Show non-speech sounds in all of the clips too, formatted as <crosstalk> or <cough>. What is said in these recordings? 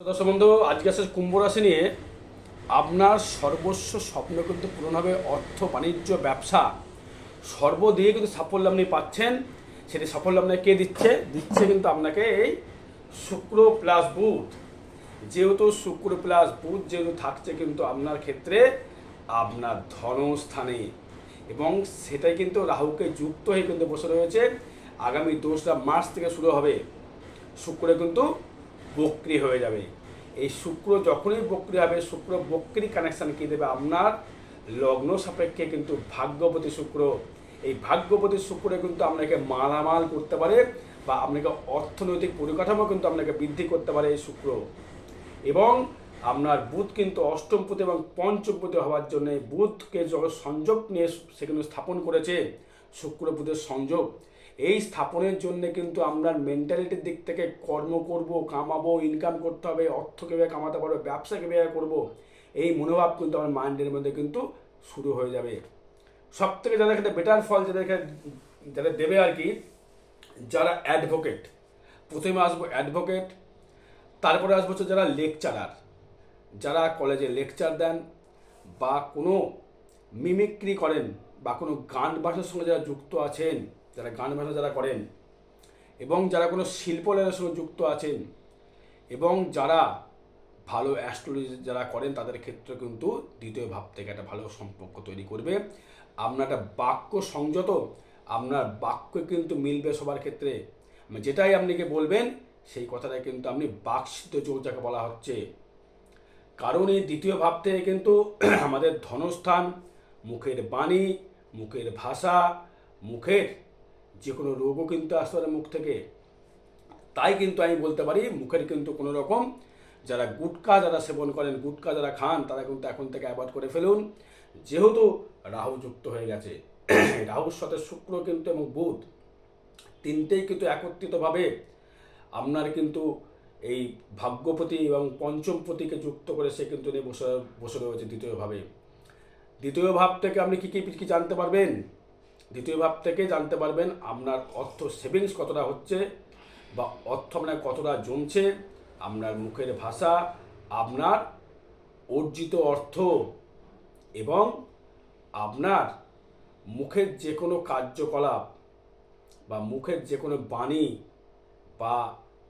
দর্শক বন্ধু, আজকে আসলে কুম্ভ রাশি নিয়ে। আপনার সর্বস্ব স্বপ্ন কিন্তু পূরণ হবে অর্থ, বাণিজ্য, ব্যবসা। সর্ব দিয়ে কিন্তু সাফল্য আপনি পাচ্ছেন। সেটি সাফল্য আপনাকে কে দিচ্ছে? দিচ্ছে কিন্তু আপনাকে এই শুক্র প্লাস বুধ। যেহেতু শুক্র প্লাস বুধ যেহেতু থাকছে কিন্তু আপনার ক্ষেত্রে আপনার ধনস্থানে। এবং সেটাই কিন্তু রাহুকে যুক্ত হয়ে কিন্তু বসে রয়েছে। আগামী দোসরা মার্চ থেকে শুরু হবে। শুক্রে কিন্তু বক্রি হয়ে যাবে। এই শুক্র যখনই বক্রি হবে, শুক্র বক্রি কানেকশান কী দেবে? আপনার লগ্ন সাপেক্ষে কিন্তু ভাগ্যবতী শুক্র। এই ভাগ্যবতী শুক্রে কিন্তু আপনাকে মালামাল করতে পারে বা আপনাকে অর্থনৈতিক পরিকাঠামো কিন্তু আপনাকে বৃদ্ধি করতে পারে এই শুক্র। এবং আপনার বুধ কিন্তু অষ্টমপতি এবং পঞ্চমপতি হওয়ার জন্য বুধকে যখন সংযোগ নিয়ে সেখানে স্থাপন করেছে, শুক্র বুধের সংযোগ এই স্থাপনের জন্য কিন্তু আমরা মেন্টালিটির দিক থেকে কর্ম করব, কামাবো ইনকাম করতে হবে, অর্থ কীভাবে কামাতে পারব, ব্যবসা কীভাবে করব, এই মনোভাব কিন্তু আমার মাইন্ডের মধ্যে কিন্তু শুরু হয়ে যাবে। সব থেকে যাদের ক্ষেত্রে বেটার ফল যাদেরকে যাদের দেবে আর কি, যারা অ্যাডভোকেট প্রথমে আসব অ্যাডভোকেট তারপরে আসব হচ্ছে যারা লেকচারার যারা কলেজে লেকচার দেন বা কোনো মিমিক্রি করেন বা কোনো গান বাজনার সঙ্গে যারা যুক্ত আছেন যারা গান বাজনা যারা করেন, এবং যারা কোনো শিল্পকলার সঙ্গে যুক্ত আছেন, এবং যারা ভালো অ্যাস্ট্রোলজি যারা করেন, তাদের ক্ষেত্রে কিন্তু দ্বিতীয় ভাব থেকে একটা ভালো সম্পর্ক তৈরি করবে। আপনার একটা বাক্য সংযত, আপনার বাক্য কিন্তু মিলবে সবার ক্ষেত্রে। মানে যেটাই আপনাকে বলবেন, সেই কথাটাই কিন্তু আপনি বাকসিদ্ধ যোগ যাকে বলা হচ্ছে। কারণ এই দ্বিতীয় ভাব থেকে কিন্তু আমাদের ধনস্থান, মুখের বাণী, মুখের ভাষা, মুখের যে কোনো রোগও কিন্তু আসতে পারে মুখ থেকে। তাই কিন্তু আমি বলতে পারি, মুখের কিন্তু কোনো রকম যারা গুটকা যারা সেবন করেন, গুটকা যারা খান, তারা কিন্তু এখন থেকে অ্যাভয়েড করে ফেলুন। যেহেতু রাহু যুক্ত হয়ে গেছে, <clears throat> রাহুর সাথে শুক্র কিন্তু এবং বুধ তিনটেই কিন্তু একত্রিতভাবে আপনার কিন্তু এই ভাগ্যপতি এবং পঞ্চমপতিকে যুক্ত করে সে কিন্তু বসে বসে রয়েছে দ্বিতীয়ভাবে দ্বিতীয় ভাব থেকে আপনি কী কী কী জানতে পারবেন? দ্বিতীয় ভাব থেকে জানতে পারবেন আপনার অর্থ সেভিংস কতটা হচ্ছে বা অর্থ আপনার কতটা জমছে, আপনার মুখের ভাষা, আপনার অর্জিত অর্থ এবং আপনার মুখের যে কোনো কার্যকলাপ বা মুখের যে কোনো বাণী বা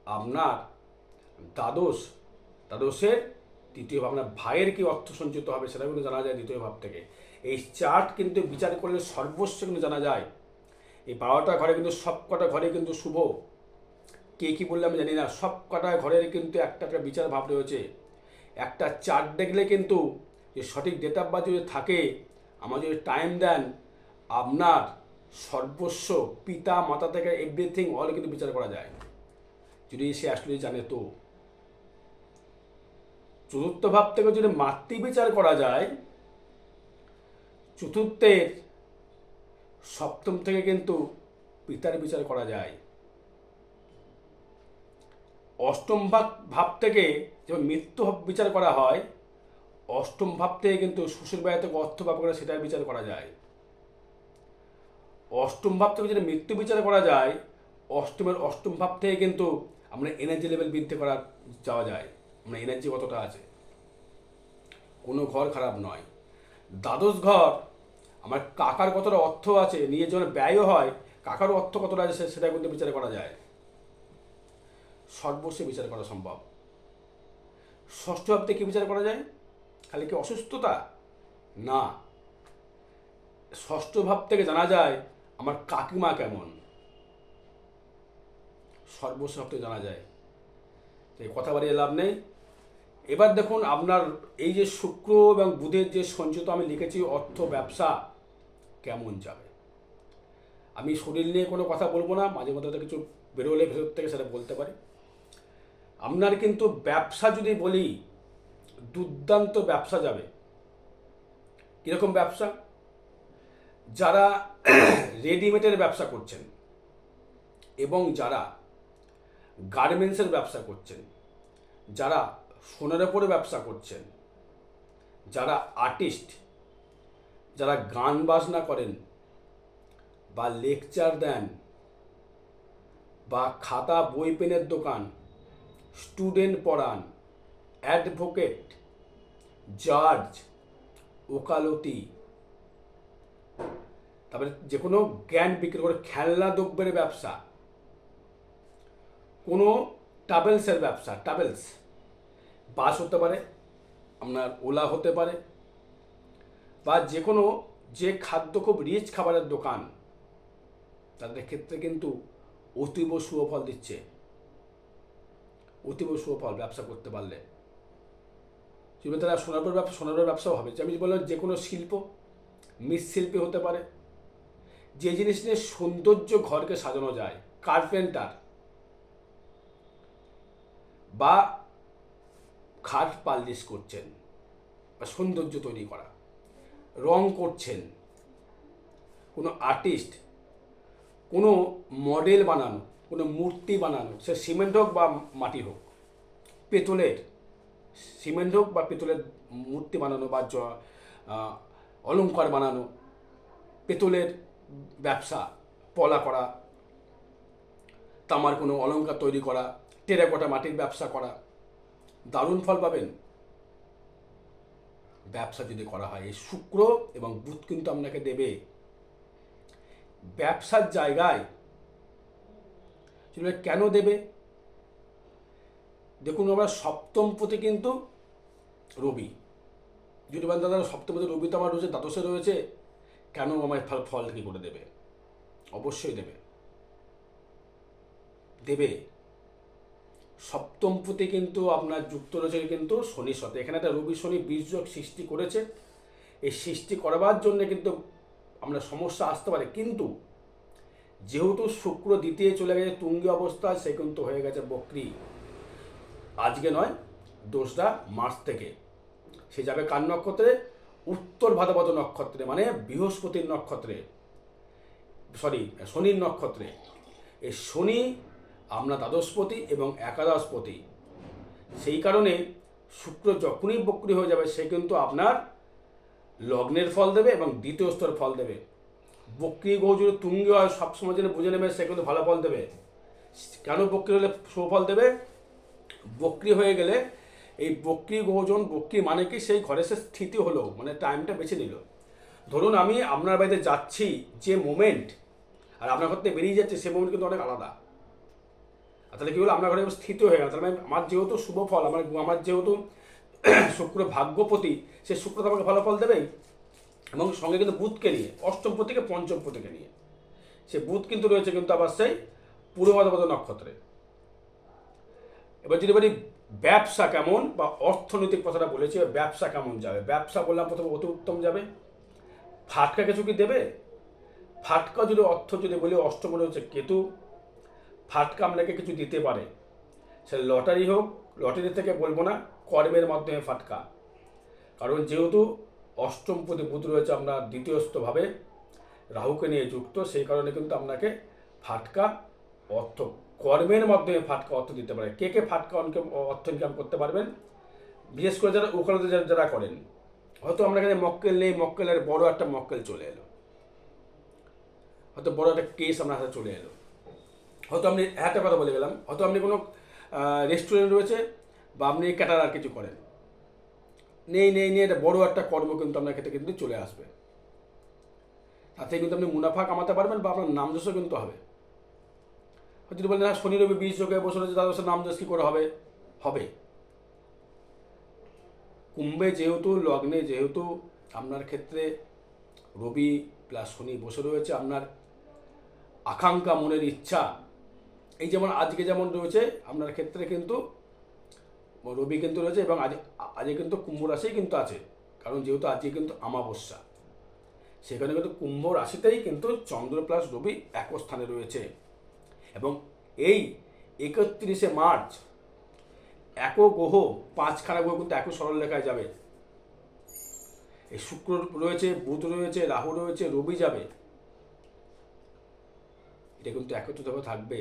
আপনার দ্বাদশ, দ্বাদশের তৃতীয় আপনার ভাইয়ের কি অর্থ সঞ্চিত হবে সেটা কিন্তু জানা যায় দ্বিতীয় ভাব থেকে। এই চার্ট কিন্তু বিচার করলে সর্বস্ব কিন্তু জানা যায়। এই বারোটা ঘরে কিন্তু সব কটা ঘরে কিন্তু শুভ। কে কী বললে আমি জানি না। সব কটা ঘরের কিন্তু একটা একটা বিচার ভাব রয়েছে। একটা চার্ট দেখলে কিন্তু যে সঠিক ডেট অফ বার্থ যদি থাকে আমার যদি টাইম দেন, আপনার সর্বস্ব, পিতা, মাতা থেকে এভরিথিং অল কিন্তু বিচার করা যায়। যদি সে আসলে জানে তো। চতুর্থ ভাব থেকে যদি মাতৃ বিচার করা যায় চতুর্থের সপ্তম থেকে কিন্তু পিতার বিচার করা যায়। অষ্টম ভাব ভাব থেকে যেমন মৃত্যু বিচার করা হয়, অষ্টম ভাব থেকে কিন্তু শ্বশুর বাড়ি থেকে অর্থ ভাব করে সেটার বিচার করা যায়। অষ্টম ভাব থেকে যদি মৃত্যু বিচার করা যায়, অষ্টমের অষ্টম ভাব থেকে কিন্তু আমরা এনার্জি লেভেল বৃদ্ধি করা যাওয়া যায়। আমরা এনার্জি কতটা আছে? কোনো ঘর খারাপ নয়। দ্বাদশ ঘর আমার কাকার কতটা অর্থ আছে নিজের জন্য ব্যয়ও হয়, কাকারও অর্থ কতটা আছে সেটা কিন্তু বিচার করা যায়। সর্বস্ব বিচার করা সম্ভব। ষষ্ঠ ভাব থেকে কি বিচার করা যায়? খালি কি অসুস্থতা? না। ষষ্ঠ ভাব থেকে জানা যায়, আমার কাকিমা কেমন। সর্বস্ব ভাব থেকে জানা যায়। এই কথা বাড়িয়ে লাভ নেই। এবার দেখুন, আপনার এই যে শুক্র এবং বুধের যে সঞ্চিত আমি লিখেছি অর্থ ব্যবসা কেমন যাবে? আমি শরীর নিয়ে কোনো কথা বলব না, মাঝে মধ্যে তো কিছু বেরোলে ভেতর থেকে সেটা বলতে পারি। আপনার কিন্তু ব্যবসা যদি বলি, দুর্দান্ত ব্যবসা যাবে। কীরকম ব্যবসা? যারা <clears throat> রেডিমেডের ব্যবসা করছেন এবং যারা গার্মেন্টসের ব্যবসা করছেন, যারা সোনার ওপরে ব্যবসা করছেন, যারা আর্টিস্ট যারা গান বাজনা করেন বা লেকচার দেন বা খাতা, বই, পেনের দোকান, স্টুডেন্ট পড়ান, অ্যাডভোকেট, জাজ, ওকালতি, তারপরে যে কোনো জ্ঞান বিক্রি করে খেলনা, দ্রব্যের ব্যবসা, কোনো ট্রাভেলসের ব্যবসা ট্রাভেলস বাস হতে পারে, আপনার ওলা হতে পারে বা যে কোনো যে খাদ্য খুব রিচ খাবারের দোকান, তাদের ক্ষেত্রে কিন্তু অতীব সুফল দিচ্ছে। অতীব সুফল ব্যবসা করতে পারলে। যদি তারা সোনার ব্যবসা, সোনার ব্যবসাও হবে। আমি বললাম যে কোনো শিল্প মৃৎশিল্পী হতে পারে, যে জিনিস নিয়ে সৌন্দর্য ঘরকে সাজানো যায় কার্পেন্টার বা খাট পালিশ করছেন, বা সৌন্দর্য তৈরি করা। রং করছেন। কোনো আর্টিস্ট কোনো মডেল বানানো, কোনো মূর্তি বানানো, সে সিমেন্ট হোক বা মাটি হোক, পেতলের সিমেন্ট হোক বা পেতলের মূর্তি বানানো বা অলংকার বানানো, পেতলের ব্যবসা, পলা করা, তামার কোনো অলংকার তৈরি করা, টেরাকোটা মাটির ব্যবসা করা, দারুণ ফল পাবেন। ব্যবসা যদি করা হয়, এই শুক্র এবং বুধ কিন্তু আপনাকে দেবে। ব্যবসার জায়গায় সেগুলো কেন দেবে? দেখুন আমরা সপ্তম পথে কিন্তু রবি। যদি বলেন দাদা সপ্তম পথে রবি তো আমার রয়েছে, দ্বাদশে রয়েছে। কেন আমার ফল ফল কি করে দেবে? অবশ্যই দেবে। দেবে। সপ্তম পথে কিন্তু আপনার যুক্ত রয়েছে কিন্তু শনির সাথে এখানে একটা রবি শনি বীর্যক সৃষ্টি করেছে। এই সৃষ্টি করবার জন্য কিন্তু আমরা সমস্যা আসতে পারে। কিন্তু যেহেতু শুক্র দ্বিতীয় চলে গেছে, তুঙ্গি অবস্থা, সে কিন্তু হয়ে গেছে বকরি। আজকে নয়, দোসরা মার্চ থেকে। সে যাবে কার নক্ষত্রে? উত্তর ভাদ্রপদ নক্ষত্রে মানে বৃহস্পতির নক্ষত্রে। সরি, শনির নক্ষত্রে। এই শনি আপনার দ্বাদশপতি এবং একাদশপতি। সেই কারণে শুক্র যখনই বক্রি হয়ে যাবে, সে কিন্তু আপনার লগ্নের ফল দেবে এবং দ্বিতীয় স্তর ফল দেবে। বক্রি যদি তুঙ্গি হয়, সবসময় যেন বুঝে নেবে, সে কিন্তু ভালো ফল দেবে। কেন বক্রি হলে সুফল দেবে? বক্রি হয়ে গেলে এই বক্রি গ্রহজন বক্রি মানে কি? সেই ঘরে সে স্থিতি হলো মানে টাইমটা বেছে নিল। ধরুন আমি আপনার বাড়িতে যাচ্ছি, যে মোমেন্ট আর আপনার ঘর থেকে বেরিয়ে যাচ্ছে, সে মোমেন্ট কিন্তু অনেক আলাদা। তাহলে কি হলো? আপনার ঘরে স্থিত হয়ে গেল তাহলে আমার যেহেতু শুভ ফল, আমার আমার যেহেতু <clears throat> শুক্র ভাগ্যপতি, সে শুক্র তো আমাকে ভালো ফল দেবেই। এবং সঙ্গে কিন্তু বুধকে নিয়ে, অষ্টম পতিকে পঞ্চম পতিকে নিয়ে। সে বুধ কিন্তু রয়েছে কিন্তু আবার সেই পূর্ব ভাদ্রপদ নক্ষত্রে। এবার যদি বলি, ব্যবসা কেমন বা অর্থনৈতিক কথাটা বলেছি ব্যবসা কেমন যাবে? ব্যবসা বললাম প্রথমে অতি উত্তম যাবে। ফাটকা কিছু কি দেবে? ফাটকা যদি অর্থ যদি বলি, অষ্টম রয়েছে কেতু। ফাটকা আপনাকে কিছু দিতে পারে? সে লটারি হোক, লটারি থেকে বলব না, কর্মের মাধ্যমে ফাটকা কারণ যেহেতু অষ্টম পদে বুধ রয়েছে আপনার দ্বিতীয়স্থভাবে রাহুকে নিয়ে যুক্ত, সেই কারণে কিন্তু আপনাকে ফাটকা অর্থ, কর্মের মাধ্যমে ফাটকা অর্থ দিতে পারে। কে কে ফাটকা অনকে- অর্থ ইনকাম করতে পারবেন? বিশেষ করে যারা ওকালতি যারা যারা করেন, হয়তো আমরা এখানে মক্কেল নেই, মক্কেলের বড় একটা মক্কেল চলে এলো। হয়তো বড় একটা কেস আপনার হাতে চলে এলো। হয়তো আপনি একটা কথা বলে গেলাম। হয়তো আপনি কোনো রেস্টুরেন্ট রয়েছে বা আপনি ক্যাটারার কিছু করেন। নেই নেই নিয়ে এটা বড় একটা কর্ম কিন্তু আপনার ক্ষেত্রে কিন্তু চলে আসবে। তাতে কিন্তু আপনি মুনাফা কামাতে পারবেন বা আপনার নাম যশও কিন্তু হবে। যদি বলেন হ্যাঁ শনি, রবি, বীজ যোগে বসে রয়েছে, তাদের নাম যশ কী করে হবে? হবে। কুম্ভে যেহেতু, লগ্নে যেহেতু আপনার ক্ষেত্রে রবি প্লাস শনি বসে রয়েছে, আপনার আকাঙ্ক্ষা, মনের ইচ্ছা এই যেমন আজকে যেমন রয়েছে, আপনার ক্ষেত্রে কিন্তু রবি কিন্তু রয়েছে এবং আজ আজকে কিন্তু কুম্ভ রাশি কিন্তু আছে। কারণ যেহেতু আজকে কিন্তু আমাবস্যা সেখানে কিন্তু কুম্ভ রাশিতেই কিন্তু চন্দ্র প্লাস রবি এক স্থানে রয়েছে। এবং এই একত্রিশে মার্চ এক গ্রহ, পাঁচখানা গ্রহ কিন্তু এক সরল লেখায় যাবে। এই শুক্র রয়েছে, বুধ রয়েছে, রাহু রয়েছে, রবি যাবে। এটা কিন্তু একত্রিতভাবে থাকবে।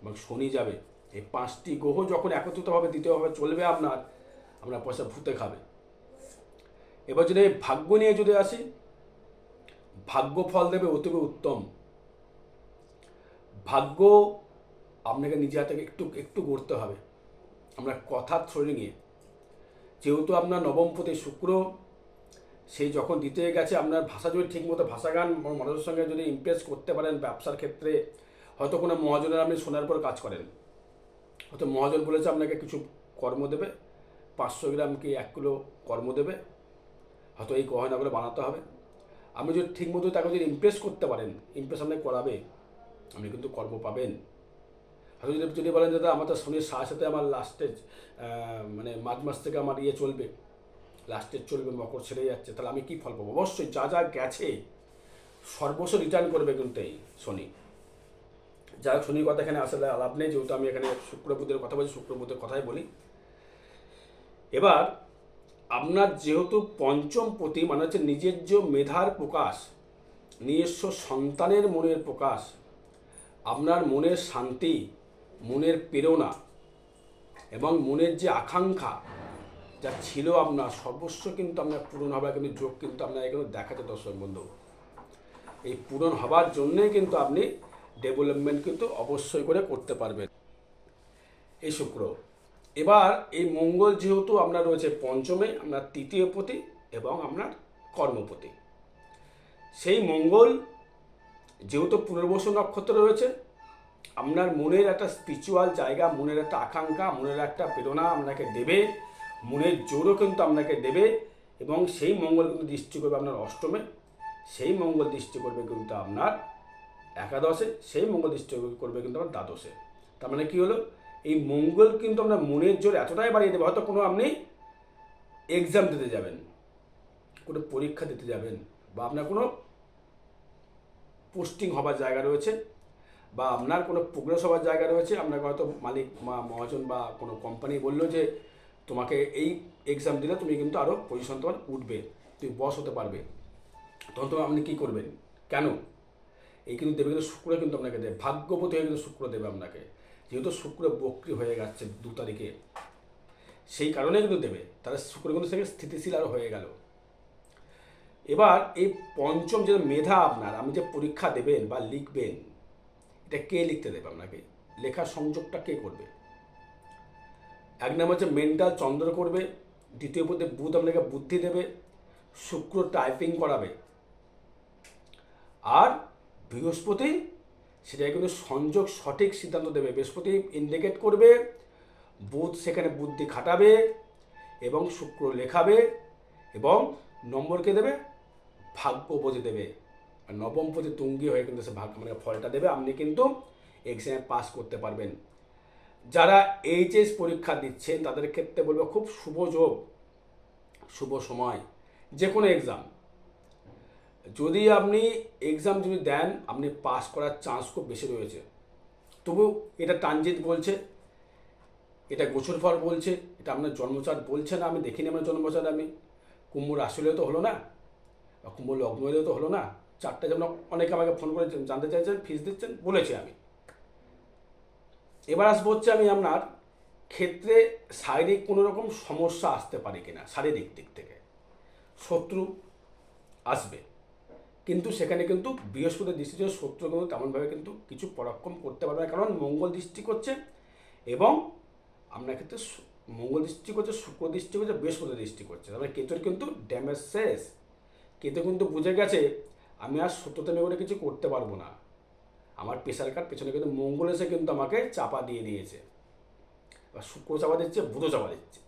এবং শনি যাবে। এই পাঁচটি গ্রহ যখন একত্রিতভাবে, দ্বিতীয়ভাবে চলবে আপনার আপনার পয়সা ভূতে খাবে। এবার যদি ভাগ্য নিয়ে যদি আসি, ভাগ্য ফল দেবে অতীব উত্তম। ভাগ্য আপনাকে নিজে হাতে একটু একটু গড়তে হবে। আমরা কথার নিয়ে যেহেতু আপনার নবমপতি শুক্র সেই যখন দিতে গেছে, আপনার ভাষা যদি ঠিকমতো ভাষা গান মানুষের সঙ্গে যদি ইমপ্রেস করতে পারেন ব্যবসার ক্ষেত্রে হয়তো কোনো মহাজনের আপনি শোনার পর কাজ করেন। হয়তো মহাজন বলেছে আপনাকে কিছু কর্ম দেবে, পাঁচশো গ্রাম কি এক কিলো কর্ম দেবে, হয়তো এই গহনাগুলো বানাতে হবে। আপনি যদি ঠিকমতো তাকে যদি ইমপ্রেস করতে পারেন ইমপ্রেস আপনাকে করাবে, আপনি কিন্তু কর্ম পাবেন। হয়তো যদি যদি বলেন, দাদা, আমার তো শনির সাথে সাথে আমার লাস্টে মানে মার্চ মাস থেকে আমার ইয়ে চলবে লাস্টের চলবে, মকর ছেড়ে যাচ্ছে, তাহলে আমি কি ফল পাবো? অবশ্যই যা যা গেছে, সর্বস্ব রিটার্ন করবে কিন্তু এই শনি। যাই হোক শনির কথা এখানে আসলে আলাপ নেই, যেহেতু আমি এখানে শুক্র বুধের কথা বলছি, শুক্র বুধের কথাই বলি। এবার, আপনার যেহেতু পঞ্চম প্রতি মানে হচ্ছে নিজের যে মেধার প্রকাশ, নিজস্ব সন্তানের মনের প্রকাশ, আপনার মনের শান্তি, মনের প্রেরণা এবং মনের যে আকাঙ্ক্ষা যা ছিল আপনার, সর্বস্ব কিন্তু আপনার পূরণ হবার কিন্তু যোগ কিন্তু আপনার এখানে দেখাতে দর্শক বন্ধু। এই পূরণ হবার জন্যই কিন্তু আপনি ডেভেলপমেন্ট কিন্তু অবশ্যই করে করতে পারবেন। এই শুক্র। এবার এই মঙ্গল যেহেতু আপনার রয়েছে পঞ্চমে আপনার তৃতীয় পতি এবং আপনার কর্মপতি। সেই মঙ্গল যেহেতু পুনর্বসু নক্ষত্র রয়েছে, আপনার মনের একটা স্পিরিচুয়াল জায়গা, মনের একটা আকাঙ্ক্ষা, মনের একটা প্রেরণা আপনাকে দেবে, মনের জোরও কিন্তু আপনাকে দেবে এবং সেই মঙ্গল কিন্তু দৃষ্টি করবে আপনার অষ্টমে, সেই মঙ্গল দৃষ্টি করবে কিন্তু আপনার একাদশে সেই মঙ্গল দৃষ্টি করবে কিন্তু আপনার দ্বাদশে। তার মানে কী হলো? এই মঙ্গল কিন্তু আপনার মনের জোর এতটাই বাড়িয়ে দেবে, হয়তো কোনো আপনি এক্সাম দিতে যাবেন, কোনো পরীক্ষা দিতে যাবেন, বা আপনার কোনো পোস্টিং হবার জায়গা রয়েছে, বা আপনার কোনো প্রোগ্রেস হওয়ার জায়গা রয়েছে, আপনাকে হয়তো মালিক বা মহাজন বা কোনো কোম্পানি বলল যে, তোমাকে এই এক্সাম দিলে তুমি কিন্তু আরও পজিশন তোমার উঠবে, তুমি বস হতে পারবে। তখন তো আপনি কী করবেন? কেন? এই কিন্তু দেবে কিন্তু শুক্র কিন্তু আপনাকে দেবে ভাগ্যবতী হয়ে কিন্তু শুক্র দেবে আপনাকে। যেহেতু শুক্র বক্রি হয়ে যাচ্ছে দু তারিখে, সেই কারণে কিন্তু দেবে। তাহলে শুক্র কিন্তু সেখানে স্থিতিশীল আরও হয়ে গেল। এবার এই পঞ্চম যে মেধা আপনার, আপনি যে পরীক্ষা দেবেন বা লিখবেন, এটা কে লিখতে দেবে আপনাকে? লেখার সংযোগটা কে করবে? এক নাম হচ্ছে মেন্টাল চন্দ্র করবে, দ্বিতীয় পদে বুধ আপনাকে বুদ্ধি দেবে, শুক্র টাইপিং করাবে। আর বৃহস্পতি সেটা কিন্তু সংযোগ সঠিক সিদ্ধান্ত দেবে। বৃহস্পতি ইন্ডিকেট করবে, বুধ সেখানে বুদ্ধি খাটাবে এবং শুক্র লেখাবে এবং নম্বরকে দেবে, ভাগ্য বোঝে দেবে। আর নবম পদে তুঙ্গি হয়ে কিন্তু সে ভাগ্য মানে ফলটা দেবে। আপনি কিন্তু এক্সামে পাস করতে পারবেন। যারা এইচএস পরীক্ষা দিচ্ছেন, তাদের ক্ষেত্রে বলব খুব শুভ যোগ, শুভ সময় যে কোনো এক্সাম যদি আপনি এক্সাম যদি দেন, আপনি পাস করার চান্স খুব বেশি রয়েছে। তবু এটা ট্রানজিট বলছে, এটা গোছর ফল বলছে, এটা আপনার জন্মচার বলছে না, আমি দেখিনি আমার জন্মচার আমি। কুম্ভ রাশি হলেও তো হলো না, বা কুম্ভ লগ্ন হলেও তো হলো না। চারটে যেমন অনেকে আমাকে ফোন করে জানতে চাইছেন ফিস দিচ্ছেন, বলেছি আমি। এবার আসব হচ্ছে আমি আপনার ক্ষেত্রে শারীরিক কোনো রকম সমস্যা আসতে পারে কিনা, শারীরিক দিক থেকে। শত্রু আসবে। কিন্তু সেখানে কিন্তু বৃহস্পতির দৃষ্টিতে শত্রু কিন্তু তেমনভাবে কিন্তু কিছু পরাক্রম করতে পারবে না, কারণ মঙ্গল দৃষ্টি করছে এবং ক্ষেত্রে সু- মঙ্গল দৃষ্টি করছে, শুক্র দৃষ্টি করছে বৃহস্পতি দৃষ্টি করছে। তারপরে কেতুর কিন্তু ড্যামেজ শেষ। কেতু কিন্তু বুঝে গেছে, আমি আর মেয়ে করে কিছু করতে পারব না। আমার প্রেশার কার্ড পেছনে কিন্তু মঙ্গল এসে কিন্তু আমাকে চাপা দিয়ে দিয়েছে। বা শুক্র চাপা দিচ্ছে বুধ চাপা দিচ্ছে।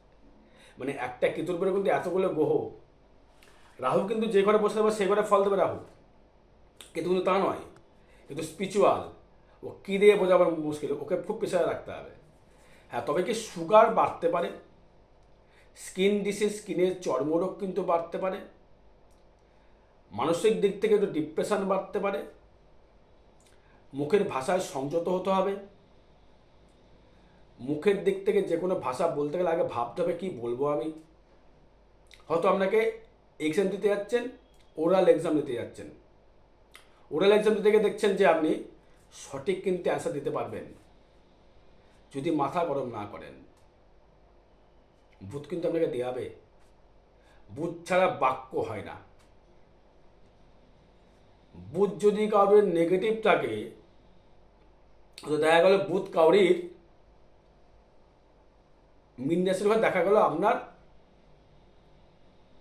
মানে একটা কেতুর পরে কিন্তু এতগুলো গ্রহ রাহু কিন্তু যে ঘরে বসে থাকবে, সে ঘরে ফল দেবে রাহু কিন্তু কিন্তু তা নয়। কিন্তু স্পিরিচুয়াল ও কী দিয়ে বোঝাবার মুশকিল? ওকে খুব প্রেশারে রাখতে হবে। হ্যাঁ তবে কি সুগার বাড়তে পারে? স্কিন ডিসিজ স্কিনের চর্মরোগ কিন্তু বাড়তে পারে। মানসিক দিক থেকে একটু ডিপ্রেশন বাড়তে পারে। মুখের ভাষায় সংযত হতে হবে। মুখের দিক থেকে যে কোনো ভাষা বলতে গেলে আগে ভাবতে হবে, কী বলব আমি? হয়তো আপনাকে এক্সাম দিতে যাচ্ছেন ওরাল এক্সাম দিতে যাচ্ছেন। ওরাল এক্সাম দিতে গিয়ে দেখছেন যে আপনি সঠিক কিন্তু অ্যান্সার দিতে পারবেন। যদি মাথা গরম না করেন বুধ কিন্তু আপনাকে দেওয়াবে বুধ ছাড়া বাক্য হয় না। বুধ যদি কারোর নেগেটিভ থাকে, তো দেখা গেল বুধ কাউরির মিন রাশির দেখা গেল আপনার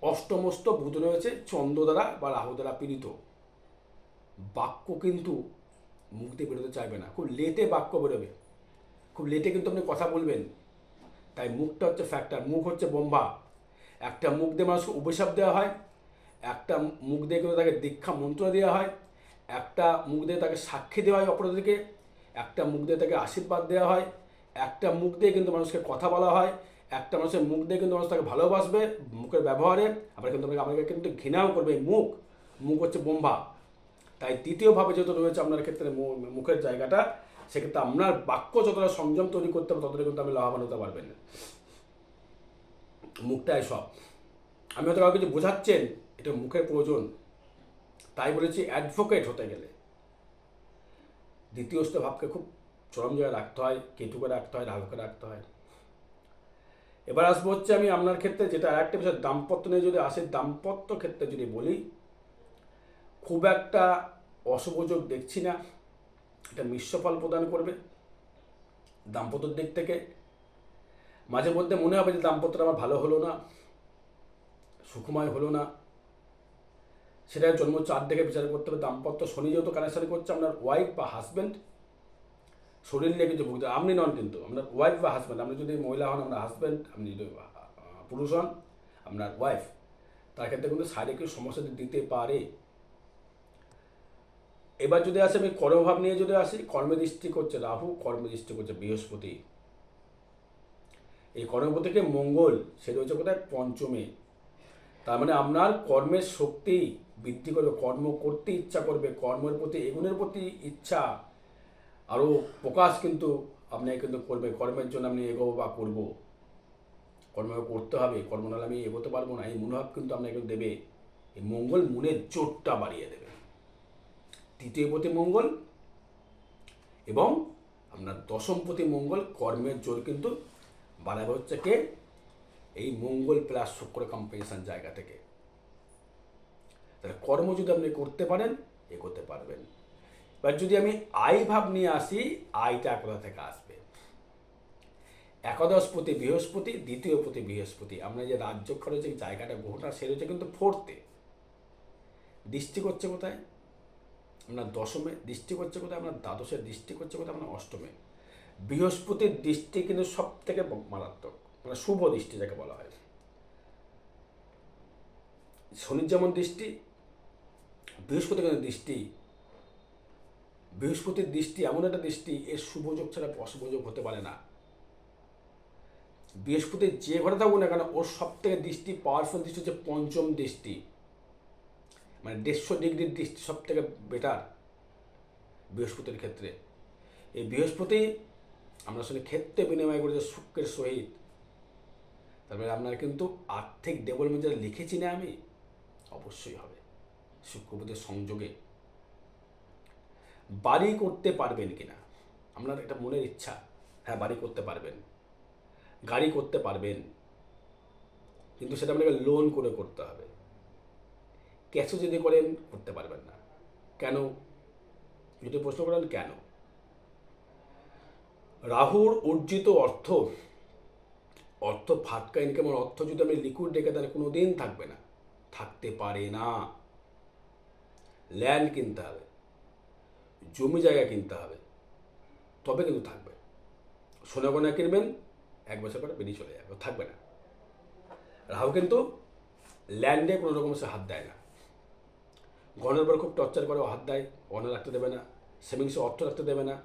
অষ্টমস্ত বুধ রয়েছে চন্দ্র দ্বারা বা রাহু দ্বারা পীড়িত। বাক্য কিন্তু দিয়ে বেরোতে চাইবে না। খুব লেটে বাক্য বেরোবে। খুব লেটে কিন্তু আপনি কথা বলবেন। তাই মুখটা হচ্ছে ফ্যাক্টর মুখ হচ্ছে বোম্বা। একটা মুখ দিয়ে মানুষকে অভিশাপ দেওয়া হয়, একটা মুখ দিয়ে কিন্তু তাকে দীক্ষা মন্ত্র দেওয়া হয়, একটা মুখ দিয়ে তাকে সাক্ষী দেওয়া হয় অপরাধীকে, একটা মুখ দিয়ে তাকে আশীর্বাদ দেওয়া হয়, একটা মুখ দিয়ে কিন্তু মানুষকে কথা বলা হয় একটা মানুষের মুখ দিয়ে কিন্তু মানুষ তাকে ভালোবাসবে, মুখের ব্যবহারে, আবার কিন্তু আপনাকে কিন্তু ঘৃণাও করবে মুখ। মুখ হচ্ছে বোম্বা। তাই তৃতীয়ভাবে যেহেতু রয়েছে আপনার ক্ষেত্রে মুখের জায়গাটা, সেক্ষেত্রে আপনার বাক্য যতটা সংযম তৈরি করতে হবে, ততটা কিন্তু আপনি লাভবান হতে পারবেন। মুখটাই সব আমি হয়তো কাউকে কিছু বোঝাচ্ছেন এটা মুখের প্রয়োজন। তাই বলেছি অ্যাডভোকেট হতে গেলে। দ্বিতীয় ভাবকে খুব চরম জায়গায় রাখতে হয়, কেটুকে রাখতে হয়, রাহুকে রাখতে হয়। এবার আসব হচ্ছে আমি আপনার ক্ষেত্রে যেটা আরেকটা বিষয়, দাম্পত্য নিয়ে যদি আসে, দাম্পত্য ক্ষেত্রে যদি বলি, খুব একটা অশুভযোগ দেখছি না। এটা মিশ্র ফল প্রদান করবে দাম্পত্যর দিক থেকে। মাঝে মধ্যে মনে হবে যে দাম্পত্যটা আমার ভালো হলো না, সুখময় হলো না। সেটা জন্ম চার দেখে বিচার করতে হবে। দাম্পত্য শনি যেহেতু কানেকশন করছে, আপনার ওয়াইফ বা হাজব্যান্ড শরীর নিয়ে কিছু ভুগতে আপনি নন কিন্তু, আপনার ওয়াইফ বা হাজব্যান্ড আপনি যদি মহিলা হন, আপনার হাজব্যান্ড আপনি যদি পুরুষ হন, আপনার ওয়াইফ তার ক্ষেত্রে কিন্তু শারীরিক সমস্যা দিতে পারে। এবার যদি আসে, আমি কর্মভাব নিয়ে যদি আসি, কর্মে দৃষ্টি করছে রাহু, কর্মে দৃষ্টি করছে বৃহস্পতি। এই কর্মপতিকে মঙ্গল, সে রয়েছে কোথায়? পঞ্চমে। তার মানে আপনার কর্মের শক্তি বৃদ্ধি করবে, কর্ম করতে ইচ্ছা করবে, কর্মের প্রতি এগুনের প্রতি ইচ্ছা আরও প্রকাশ কিন্তু আপনি কিন্তু করবে, কর্মের জন্য আপনি এগোবো বা করব। কর্ম করতে হবে কর্ম নাহলে আমি এগোতে পারব না, এই মনোভাব কিন্তু আপনাকে দেবে। এই মঙ্গল মনের জোরটা বাড়িয়ে দেবে। তৃতীয় প্রতি মঙ্গল এবং আপনার দশম প্রতি মঙ্গল কর্মের জোর কিন্তু বাড়াবে হচ্ছে কে? এই মঙ্গল প্লাস শুক্র কম্পিটিশন জায়গা থেকে। তাহলে কর্ম যদি আপনি করতে পারেন, এগোতে পারবেন। এবার যদি আমি আয় ভাব নিয়ে আসি আয়টা কোথা থেকে আসবে? একাদশ প্রতি বৃহস্পতি দ্বিতীয় প্রতি বৃহস্পতি। আমরা যে রাজ্য খরচের জায়গাটা, গ্রহটা, সে রয়েছে কিন্তু ফোর্থে দৃষ্টি করছে কোথায়? আপনার দশমে। দৃষ্টি করছে কোথায়? আপনার দ্বাদশের দৃষ্টি করছে কোথায়? আপনার অষ্টমে। বৃহস্পতির দৃষ্টি কিন্তু সব থেকে মারাত্মক। মানে শুভ দৃষ্টি যাকে বলা হয়। শনির যেমন দৃষ্টি বৃহস্পতি কিন্তু দৃষ্টি বৃহস্পতির দৃষ্টি এমন একটা দৃষ্টি এর শুভযোগ ছাড়া অশুভযোগ হতে পারে না। বৃহস্পতির যে ঘরে থাকুক না কেন, ওর সব থেকে দৃষ্টি পাওয়ারফুল দৃষ্টি হচ্ছে পঞ্চম দৃষ্টি। মানে দেড়শো ডিগ্রির দৃষ্টি সব থেকে বেটার বৃহস্পতির ক্ষেত্রে। এই বৃহস্পতি আমরা আসলে ক্ষেত্রে বিনিময় করেছে শুক্রের সহিত। তারপরে আপনার কিন্তু আর্থিক ডেভেলপমেন্ট যেটা লিখেছি না আমি, অবশ্যই হবে। শুক্রপতির সংযোগে বাড়ি করতে পারবেন কিনা? আপনার একটা মনের ইচ্ছা। হ্যাঁ বাড়ি করতে পারবেন। গাড়ি করতে পারবেন। কিন্তু সেটা আপনাকে লোন করে করতে হবে। ক্যাশও যদি করেন, করতে পারবেন না। কেন? যদি প্রশ্ন করেন, কেন? রাহুর অর্জিত অর্থ অর্থ ফাটকা ইনকামের অর্থ যদি আপনি লিকুইড রেখে তাহলে কোনো দিন থাকবে না। থাকতে পারে না। ল্যান্ড কিনতে হবে। জমি জায়গা কিনতে হবে, তবে কিন্তু থাকবে। সোনা গোনা কিনবেন, এক বছর পরে বেরিয়ে চলে যাবে, থাকবে না। রাহু কিন্তু ল্যান্ডে কোনো রকম সে হাত দেয় না। গহনার পর খুব টর্চার করে হাত দেয় গহনা রাখতে দেবে না, সেভিংসে অর্থ রাখতে দেবে না,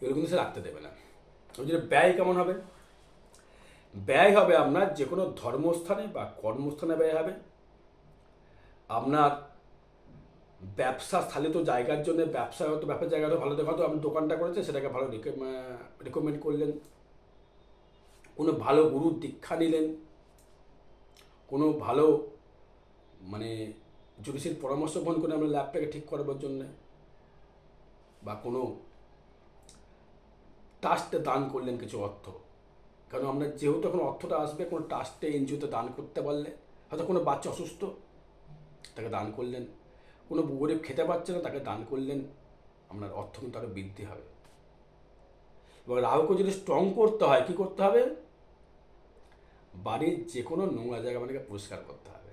এগুলো কিন্তু সে রাখতে দেবে না। ওই জন্য ব্যয় কেমন হবে? ব্যয় হবে আপনার যে কোনো ধর্মস্থানে বা কর্মস্থানে ব্যয় হবে। আপনার ব্যবসা স্থালিত জায়গার জন্য ব্যবসা হয়তো ব্যবসার জায়গাটা ভালো দেখা হয়তো আপনি দোকানটা করেছেন সেটাকে ভালো রেকমেন্ড করলেন। কোনো ভালো গুরুর দীক্ষা নিলেন। কোনো ভালো মানে জ্যোতিষীর পরামর্শ গ্রহণ করে আমরা ল্যাবটাকে ঠিক করাবার জন্যে, বা কোনো ট্রাস্টে দান করলেন কিছু অর্থ। কারণ আমরা যেহেতু এখন অর্থটা আসবে, কোনো ট্রাস্টে এনজিওতে দান করতে পারলে, হয়তো কোনো বাচ্চা অসুস্থ, তাকে দান করলেন। কোনো গরিব খেতে পারছে না, তাকে দান করলেন, আপনার অর্থ কিন্তু আরও বৃদ্ধি হবে। এবং রাহুকে যদি স্ট্রং করতে হয়, কি করতে হবে? বাড়ির যে কোনো নোংরা জায়গা মানে পরিষ্কার করতে হবে।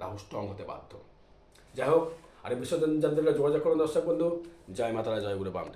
রাহু স্ট্রং হতে বাধ্য। যাই হোক, আর বিষয় জানতে যোগাযোগ করুন দর্শক বন্ধু। জয় মাতারা, জয় গুরু বামদেব।